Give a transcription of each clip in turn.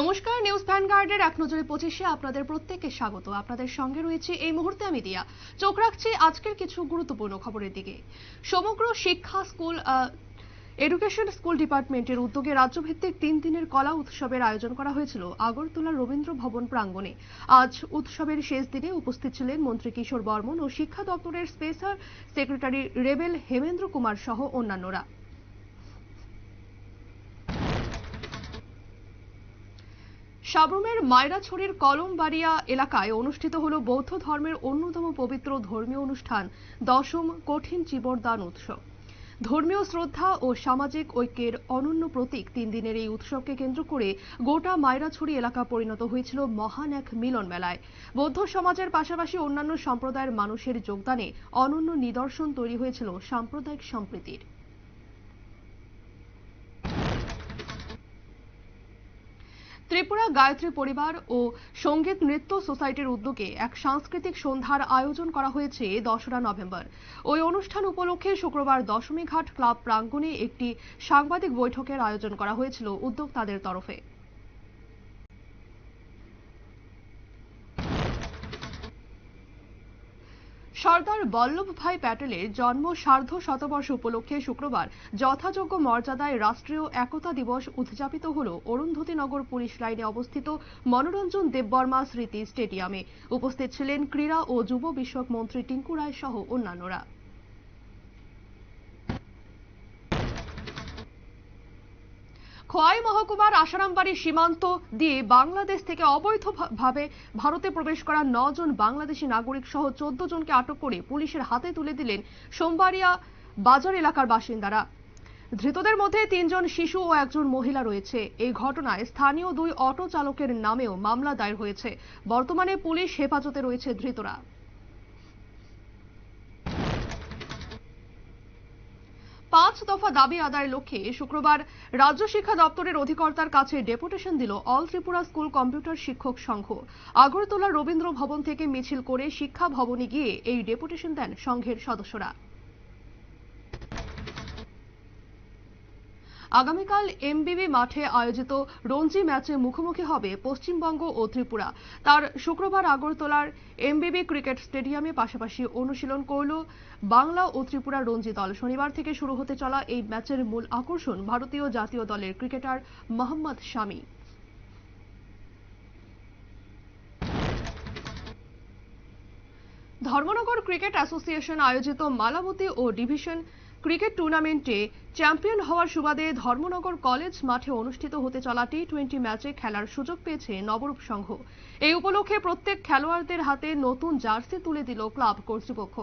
নমস্কার নিউজ ভ্যানগার্ডের এক নজরে পঁচিশে আপনাদের প্রত্যেককে স্বাগত। আপনাদের সঙ্গে রয়েছে এই মুহূর্তে আমি দিয়া। চোখ রাখছি আজকের কিছু গুরুত্বপূর্ণ খবরের দিকে। সমগ্র শিক্ষা স্কুল এডুকেশন স্কুল ডিপার্টমেন্টের উদ্যোগে রাজ্যভিত্তিক তিন দিনের কলা উৎসবের আয়োজন করা হয়েছিল। আগরতলার রবীন্দ্র ভবন প্রাঙ্গণে আজ উৎসবের শেষ দিনে উপস্থিত ছিলেন মন্ত্রী কিশোর বর্মন ও শিক্ষা দপ্তরের স্পেশাল সেক্রেটারি রেবেল হেমেন্দ্র কুমার সহ অন্যান্যরা। সাবরুমের মায়রাছড়ির কলমবাড়িয়া এলাকায় অনুষ্ঠিত হল বৌদ্ধ ধর্মের অন্যতম পবিত্র ধর্মীয় অনুষ্ঠান, দশম কঠিন চিবরদান উৎসব। ধর্মীয় শ্রদ্ধা ও সামাজিক ঐক্যের অনন্য প্রতীক তিন দিনের এই উৎসবকে কেন্দ্র করে গোটা মায়রাছড়ি এলাকা পরিণত হয়েছিল মহান এক মিলন মেলায়। বৌদ্ধ সমাজের পাশাপাশি অন্যান্য সম্প্রদায়ের মানুষের যোগদানে অনন্য নিদর্শন তৈরি হয়েছিল সাম্প্রদায়িক সম্প্রীতির। ত্রিপুরা গায়ত্রী পরিবার ও সংগীত নৃত্য সোসাইটির উদ্যোগে এক সাংস্কৃতিক সন্ধ্যার আয়োজন করা হয়েছে দশরা নভেম্বর। ওই অনুষ্ঠান উপলক্ষে শুক্রবার দশমীঘাট ক্লাব প্রাঙ্গণে একটি সাংবাদিক বৈঠকের আয়োজন করা হয়েছিল উদ্যোক্তাদের তরফে। সর্দার বল্লভভাই প্যাটেলের জন্ম সার্ধ শতবর্ষ উপলক্ষে শুক্রবার যথাযোগ্য মর্যাদায় রাষ্ট্রীয় একতা দিবস উদযাপিত হল অরুন্ধতীনগর পুলিশ লাইনে অবস্থিত মনোরঞ্জন দেববর্মা স্মৃতি স্টেডিয়ামে। উপস্থিত ছিলেন ক্রীড়া ও যুব বিষয়ক মন্ত্রী টিঙ্কু রায় সহ অন্যান্যরা। খোয়াই মহকুমার আসারামবাড়ি সীমান্ত দিয়ে বাংলাদেশ থেকে অবৈধভাবে ভারতে প্রবেশ করা নজন বাংলাদেশি নাগরিক সহ চোদ্দ জনকে আটক করে পুলিশের হাতে তুলে দিলেন সোমবারিয়া বাজার এলাকার বাসিন্দারা। ধৃতদের মধ্যে তিনজন শিশু ও একজন মহিলা রয়েছে। এই ঘটনায় স্থানীয় দুই অটো চালকের নামেও মামলা দায়ের হয়েছে। বর্তমানে পুলিশ হেফাজতে রয়েছে ধৃতরা। পাঁচ দফা দাবি আদায়ের লক্ষ্যে শুক্রবার রাজ্য শিক্ষা দপ্তরের অধিকর্তার কাছে ডেপুটেশন দিল অল ত্রিপুরা স্কুল কম্পিউটার শিক্ষক সংঘ। আগরতলা রবীন্দ্র ভবন থেকে মিছিল করে শিক্ষা ভবনে গিয়ে এই ডেপুটেশন দেন সংঘের সদস্যরা। আগামীকাল এমবিবি মাঠে আয়োজিত রঞ্জি ম্যাচে মুখোমুখি হবে পশ্চিমবঙ্গ ও ত্রিপুরা। তার শুক্রবার আগরতলার এমবিবি ক্রিকেট স্টেডিয়ামে পাশাপাশি অনুশীলন করল বাংলা ও ত্রিপুরা রঞ্জি দল। শনিবার থেকে শুরু হতে চলা এই ম্যাচের মূল আকর্ষণ ভারতীয় জাতীয় দলের cricketer Mohammad Shami. Dharmanagar cricket association আয়োজিত মালাবতী ও ডিভিশন ক্রিকেট টুর্নামেন্টে চ্যাম্পিয়ন হওয়ার সুবাদে ধর্মনগর কলেজ মাঠে অনুষ্ঠিত হতে চলা টি টোয়েন্টি ম্যাচে খেলার সুযোগ পেয়েছে নবরূপ সংঘ। এই উপলক্ষে প্রত্যেক খেলোয়াড়দের হাতে নতুন জার্সি তুলে দিল ক্লাব কর্তৃপক্ষ।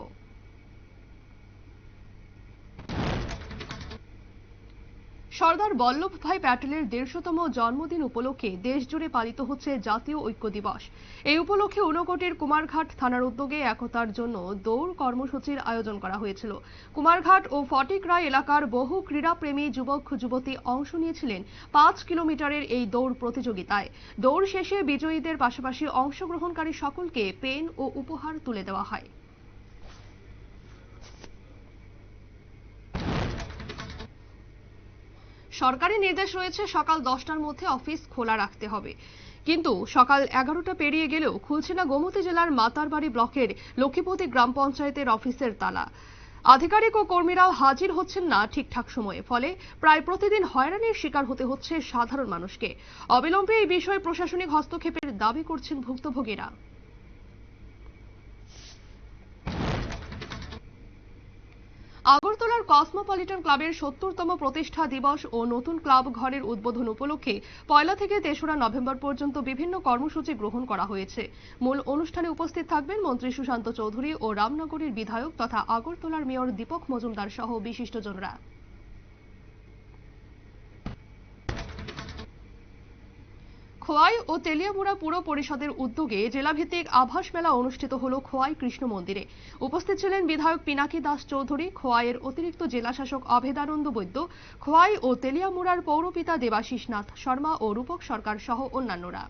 সর্দার বল্লভভাই প্যাটেলের দেড়শোতম জন্মদিন উপলক্ষে দেশজুড়ে পালিত হচ্ছে জাতীয় ঐক্য দিবস। এই উপলক্ষে ঊনকোটির কুমারঘাট থানার উদ্যোগে একতার জন্য দৌড় কর্মসূচির আয়োজন করা হয়েছিল। কুমারঘাট ও ফটিকরায় এলাকার বহু ক্রীড়াপ্রেমী যুবক, যুবতী অংশ নিয়েছিলেন পাঁচ কিলোমিটারের এই দৌড় প্রতিযোগিতায়। দৌড় শেষে বিজয়ীদের পাশাপাশি অংশগ্রহণকারী সকলকে পেন ও উপহার তুলে দেওয়া হয়। সরকারি নির্দেশ রয়েছে সকাল দশটার মধ্যে অফিস খোলা রাখতে হবে। কিন্তু সকাল এগারোটা পেরিয়ে গেলেও খুলছে না গোমতী জেলার মাতারবাড়ি ব্লকের লক্ষ্মীপতি গ্রাম পঞ্চায়েতের অফিসের তালা। আধিকারিক ও কর্মীরাও হাজির হচ্ছেন না ঠিকঠাক সময়ে, ফলে প্রায় প্রতিদিন হয়রানির শিকার হতে হচ্ছে সাধারণ মানুষকে। অবিলম্বে এই বিষয়ে প্রশাসনিক হস্তক্ষেপের দাবি করছেন ভুক্তভোগীরা। আগরতলার কসমোপলিটন ক্লাবের সত্তরতম প্রতিষ্ঠা দিবস ও নতুন ক্লাব ঘরের উদ্বোধন উপলক্ষে পয়লা থেকে তেসরা নভেম্বর পর্যন্ত বিভিন্ন কর্মসূচি গ্রহণ করা হয়েছে। মূল অনুষ্ঠানে উপস্থিত থাকবেন মন্ত্রী সুশান্ত চৌধুরী ও রামনগরের বিধায়ক তথা আগরতলার মেয়র দীপক মজুমদার সহ বিশিষ্টজনরা। খোয়াই ও তেলিয়ামুড়া পুর পরিষদের উদ্যোগে জেলাভিত্তিক আভাস মেলা অনুষ্ঠিত হল খোয়াই কৃষ্ণ মন্দিরে। উপস্থিত ছিলেন বিধায়ক পিনাকি দাস চৌধুরী, খোয়াইয়ের অতিরিক্ত জেলাশাসক অভেদানন্দ বৈদ্য, খোয়াই ও তেলিয়ামুড়ার পৌরপিতা দেবাশিস নাথ শর্মা ও রূপক সরকার সহ অন্যান্যরা।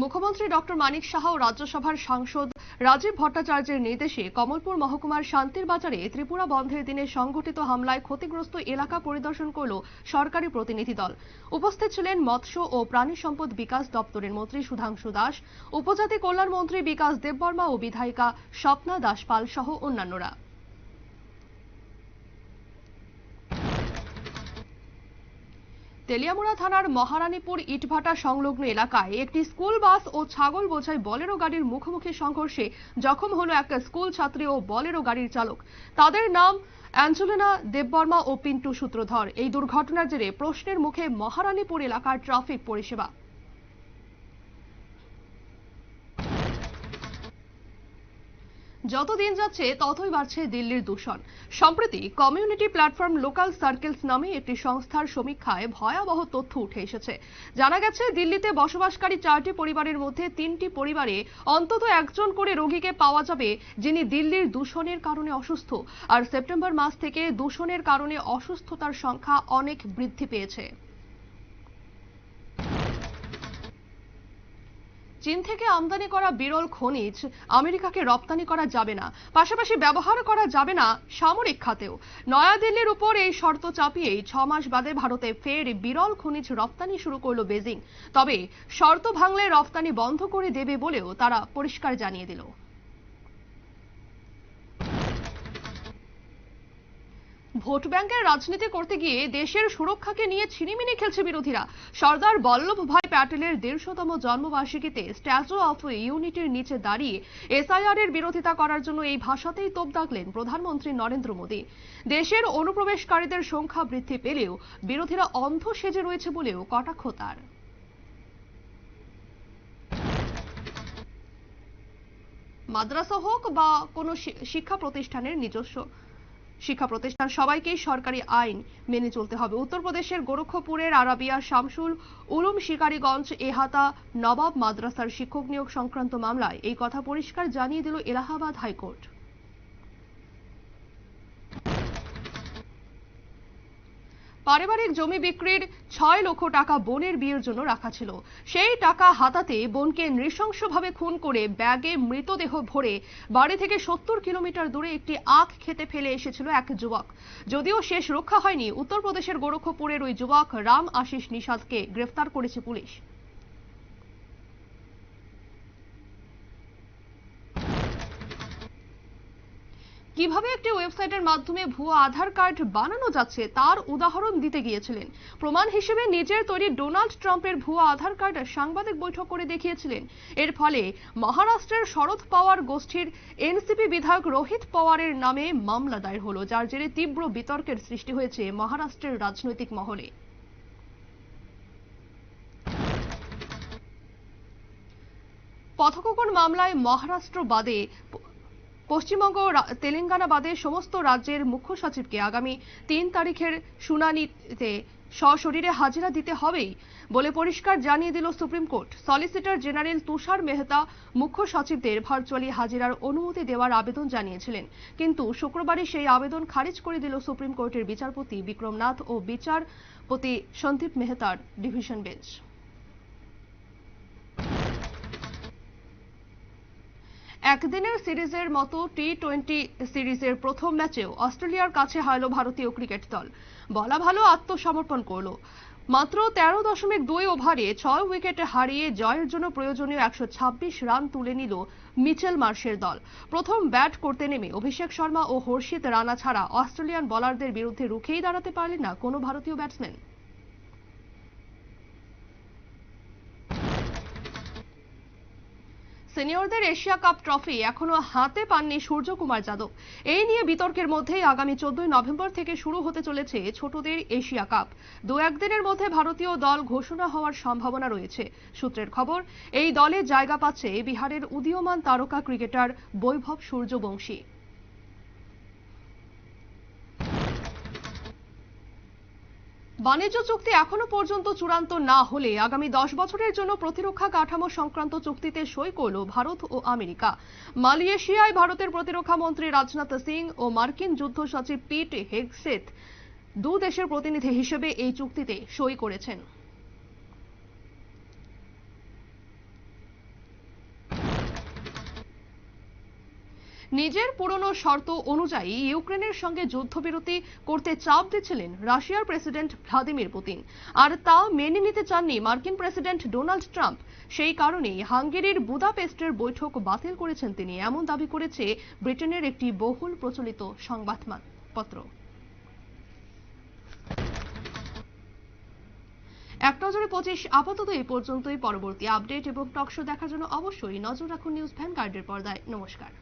মুখ্যমন্ত্রী ডক্টর মানিক সাহা ও রাজ্যসভার সাংসদ রাজীব ভট্টাচার্যের নির্দেশে কমলপুর মহকুমার শান্তির বাজারে ত্রিপুরা বন্ধের দিনে সংঘটিত হামলায় ক্ষতিগ্রস্ত এলাকা পরিদর্শন করল সরকারি প্রতিনিধি দল। উপস্থিত ছিলেন মৎস্য ও প্রাণী সম্পদ বিকাশ দপ্তরের মন্ত্রী সুধাংশু দাস, উপজাতি কল্যাণ মন্ত্রী বিকাশ দেববর্মা ও বিধায়িকা স্বপ্না দাসপাল সহ অন্যান্যরা। তেলিয়ামুড়া থানার মহারানীপুর ইটভাটা সংলগ্ন এলাকায় একটি স্কুল বাস ও ছাগল বোঝাই বলেরো গাড়ির মুখোমুখি সংঘর্ষে জখম হল এক স্কুল ছাত্রী ও বলেরো গাড়ির চালক। তাদের নাম অ্যাঞ্জেলিনা দেববর্মা ও পিন্টু সূত্রধর। এই দুর্ঘটনার জেরে প্রশ্নের মুখে মহারানীপুর এলাকার ট্রাফিক পরিষেবা। যত দিন যাচ্ছে, ততই বাড়ছে দিল্লির দূষণ। সম্প্রতি কমিউনিটি প্ল্যাটফর্ম লোকাল সার্কেলস নামে একটি সংস্থার সমীক্ষায় ভয়াবহ তথ্য উঠে এসেছে। জানা গেছে, দিল্লিতে বসবাসকারী চারটি পরিবারের মধ্যে তিনটি পরিবারে অন্তত একজন করে রোগীকে পাওয়া যাবে, যিনি দিল্লির দূষণের কারণে অসুস্থ। আর সেপ্টেম্বর মাস থেকে দূষণের কারণে অসুস্থতার সংখ্যা অনেক বৃদ্ধি পেয়েছে। চীন থেকে আমদানি করা বিরল খনিজ আমেরিকাকে রপ্তানি করা যাবে না। পাশাপাশি ব্যবহার করা যাবে না সামরিক খাতেও। নয়াদিল্লির উপর এই শর্ত চাপিয়েই ছ মাস বাদে ভারতে ফের বিরল খনিজ রপ্তানি শুরু করল বেজিং। তবে শর্ত ভাঙলে রপ্তানি বন্ধ করে দেবে বলেও তারা পরিষ্কার জানিয়ে দিল। ভোট ব্যাংকের রাজনীতি করতে গিয়ে দেশের সুরক্ষাকে নিয়ে ছিনিমিনি খেলছে বিরোধীরা। সর্দার বল্লভ ভাই প্যাটেলের দেড়শোতম জন্মবার্ষিকীতে স্ট্যাচু অফ ইউনিটির নিচে দাঁড়িয়ে এসআইআর এর বিরোধিতা করার জন্য এই ভাষাতেই তোপ দাগলেন প্রধানমন্ত্রী নরেন্দ্র মোদী। দেশের অনুপ্রবেশকারীদের সংখ্যা বৃদ্ধি পেলেও বিরোধীরা অন্ধ সেজে রয়েছে বলেও কটাক্ষ তার। মাদ্রাসা হোক বা কোনো শিক্ষা প্রতিষ্ঠানের নিজস্ব শিক্ষা প্রতিষ্ঠান সবাইকেই সরকারি আইন মেনে চলতে হবে। উত্তরপ্রদেশের গোরক্ষপুরের আরাবিয়া শামসুল উলুম শিকারীগঞ্জ এহাতা নবাব মাদ্রাসার শিক্ষক নিয়োগ সংক্রান্ত মামলায় এই কথা পরিষ্কার জানিয়ে দিল এলাহাবাদ হাইকোর্ট। পারিবারিক জমি বিক্রির ছয় লক্ষ টাকা বোনের বিয়ের জন্য রাখা ছিল। সেই টাকা হাতাতে বোনকে নৃশংসভাবে খুন করে ব্যাগে মৃতদেহ ভরে বাড়ি থেকে সত্তর কিলোমিটার দূরে একটি আখ খেতে ফেলে এসেছিল এক যুবক। যদিও শেষ রক্ষা হয়নি, উত্তরপ্রদেশের গোরক্ষপুরের ওই যুবক রাম আশিস নিষাদকে গ্রেফতার করেছে পুলিশ। কীভাবে একটি ওয়েবসাইটের মাধ্যমে ভুয়া আধার কার্ড বানানো যাচ্ছে, তার উদাহরণ দিতে গিয়েছিলেন। প্রমাণ হিসেবে নিজের তৈরি ডোনাল্ড ট্রাম্পের ভুয়া আধার কার্ড সাংবাদিক বৈঠক করে দেখিয়েছিলেন। এর ফলে মহারাষ্ট্রের শরদ পাওয়ার গোষ্ঠীর এনসিপি বিধায়ক রোহিত পাওয়ারের নামে মামলা দায়ের হলো, যার জেরে তীব্র বিতর্কের সৃষ্টি হয়েছে মহারাষ্ট্রের রাজনৈতিক মহলে। পথকোকন মামলায় মহারাষ্ট্র বাদে পশ্চিমবঙ্গ তেলেঙ্গানা বাদে সমস্ত রাজ্যের মুখ্য সচিবকে আগামী তিন তারিখের শুনানিতে সশরীরে হাজিরা দিতে হবেই বলে পরিষ্কার জানিয়ে দিল supreme court. Solicitor general Tushar Mehta মুখ্য সচিবদের ভার্চুয়ালি হাজিরার অনুমতি দেওয়ার আবেদন জানিয়েছিলেন। কিন্তু শুক্রবারই সেই আবেদন খারিজ করে দিল সুপ্রিম কোর্টের বিচারপতি বিক্রমনাথ ও বিচারপতি সন্দীপ মেহতার ডিভিশন বেঞ্চ। একদিনের সিরিজের মতো টি টোয়েন্টি সিরিজের প্রথম ম্যাচেও অস্ট্রেলিয়ার কাছে হারল ভারতীয় ক্রিকেট দল। বলা ভালো আত্মসমর্পণ করল। মাত্র তেরো দশমিক দুই ওভারে ছয় উইকেটে হারিয়ে জয়ের জন্য প্রয়োজনীয় একশো ছাব্বিশ রান তুলে নিল মিচেল মার্শের দল। প্রথম ব্যাট করতে নেমে অভিষেক শর্মা ও হর্ষিত রানা ছাড়া অস্ট্রেলিয়ান বলারদের বিরুদ্ধে রুখেই দাঁড়াতে পারলেন না কোনো ভারতীয় ব্যাটসম্যান। সিনিয়রদের এশিয়া কাপ ট্রফি এখনও হাতে পাননি সূর্যকুমার যাদব। এই নিয়ে বিতর্কের মধ্যেই আগামী চোদ্দই নভেম্বর থেকে শুরু হতে চলেছে ছোটদের এশিয়া কাপ। দু একদিনের মধ্যে ভারতীয় দল ঘোষণা হওয়ার সম্ভাবনা রয়েছে। সূত্রের খবর, এই দলে জায়গা পাচ্ছে বিহারের উদীয়মান তারকা ক্রিকেটার বৈভব সূর্যবংশী। বাণিজ্য চুক্তি এখনও পর্যন্ত চূড়ান্ত না হলে আগামী দশ বছরের জন্য প্রতিরক্ষা কাঠামো সংক্রান্ত চুক্তিতে সই করল ভারত ও আমেরিকা। মালয়েশিয়ায় ভারতের প্রতিরক্ষা মন্ত্রী রাজনাথ সিং ও মার্কিন যুদ্ধ সচিব পিট হেগসেথ দু দেশের প্রতিনিধি হিসেবে এই চুক্তিতে সই করেছেন। নিজের পুরনো শর্ত অনুযায়ী ইউক্রেনের সঙ্গে যুদ্ধবিরতি করতে চাপ দিচ্ছিলেন রাশিয়ার প্রেসিডেন্ট ভ্লাদিমির পুতিন। আর তা মেনে নিতে চাননি মার্কিন প্রেসিডেন্ট ডোনাল্ড ট্রাম্প। সেই কারণেই হাঙ্গেরির বুদাপেস্টের বৈঠক বাতিল করেছেন তিনি। এমন দাবি করেছে ব্রিটেনের একটি বহুল প্রচলিত সংবাদপত্র এক নজরে পঁচিশ, আপাতত এই পর্যন্তই। পরবর্তী আপডেট এবং টকশো দেখার জন্য অবশ্যই নজর রাখুন নিউজ ভ্যানগার্ডের পর্দায়। নমস্কার।